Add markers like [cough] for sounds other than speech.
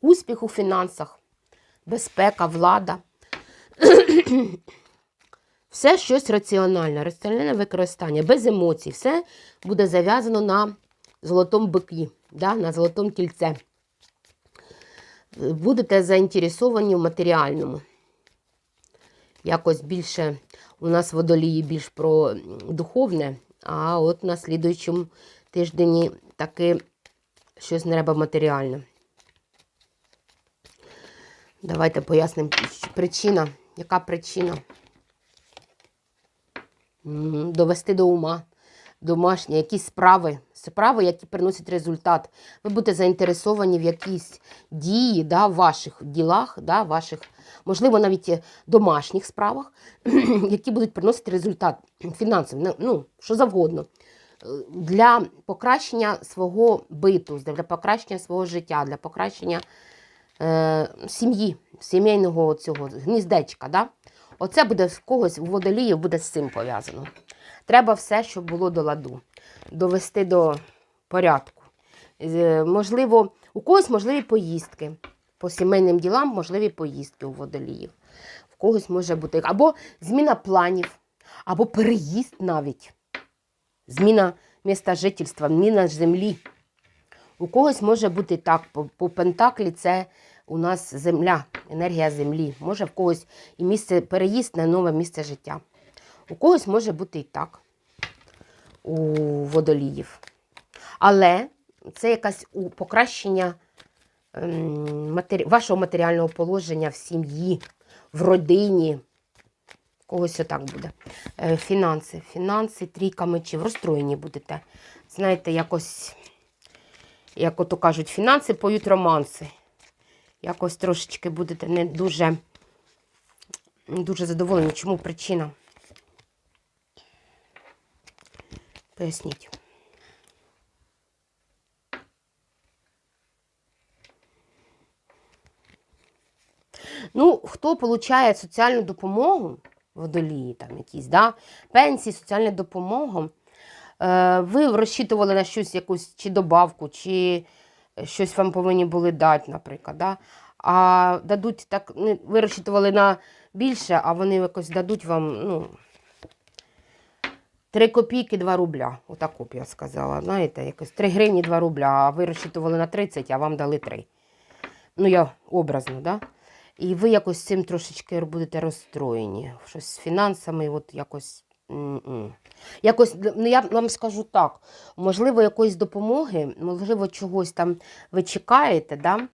Успіх у фінансах, безпека, влада. [clears throat] Все щось раціональне, раціональне використання, без емоцій. Все буде зав'язано на золотому бикі, да, на золотому кільце. Будете заінтересовані в матеріальному. Якось більше у нас водолії більш про духовне, а от на слідуючому тиждені таки щось не треба матеріальне. Давайте пояснимо причина. Яка причина? Довести до ума домашні, якісь справи, справи, які приносять результат. Ви будете заінтересовані в якійсь дії, да, ваших ділах, да, ваших, можливо, навіть е, домашніх справах, [clears throat] які будуть приносити результат фінансовий, ну, ну, що завгодно. Е, Для покращення свого биту, для покращення свого життя, для покращення е, сім'ї, сімейного цього гніздечка. Да? Оце буде в когось у водоліїв буде з цим пов'язано. Треба все, щоб було до ладу, довести до порядку. Е, Можливо, у когось можливі поїздки. По сімейним ділам можливі поїздки у водоліїв. В когось може бути або зміна планів, або переїзд навіть. Зміна міста жительства, зміна землі. У когось може бути так, по, по Пентаклі це у нас земля, енергія землі. Може в когось і місце переїзд на нове місце життя. У когось може бути і так, у водоліїв. Але це якась у- покращення ем, вашого матеріального положення в сім'ї, в родині. Когось отак буде. Е, Фінанси. Фінанси, трійка мечів. Розстроєні будете. Знаєте, якось, як ото кажуть, фінанси поють романси. Якось трошечки будете не дуже, не дуже задоволені. Чому причина? Поясніть. Ну, хто отримує соціальну допомогу, водолії там якісь, да? пенсії, соціальну допомогу, е, ви розчитували на щось, якусь чи добавку, чи щось вам повинні були дати, наприклад. Да? А дадуть так, не- ви розчитували на більше, а вони якось дадуть вам, ну, 3 копійки 2 рубля. Отаку б я сказала. Знаєте, якось 3 гривні 2 рубля, а ви розчитували на 30, а вам дали 3. Ну, я образно, да? І ви якось цим трошечки будете розстроєні. Щось з фінансами, от якось. М-м. Якось, ну я вам скажу так, можливо, якоїсь допомоги, можливо, чогось там ви чекаєте, да?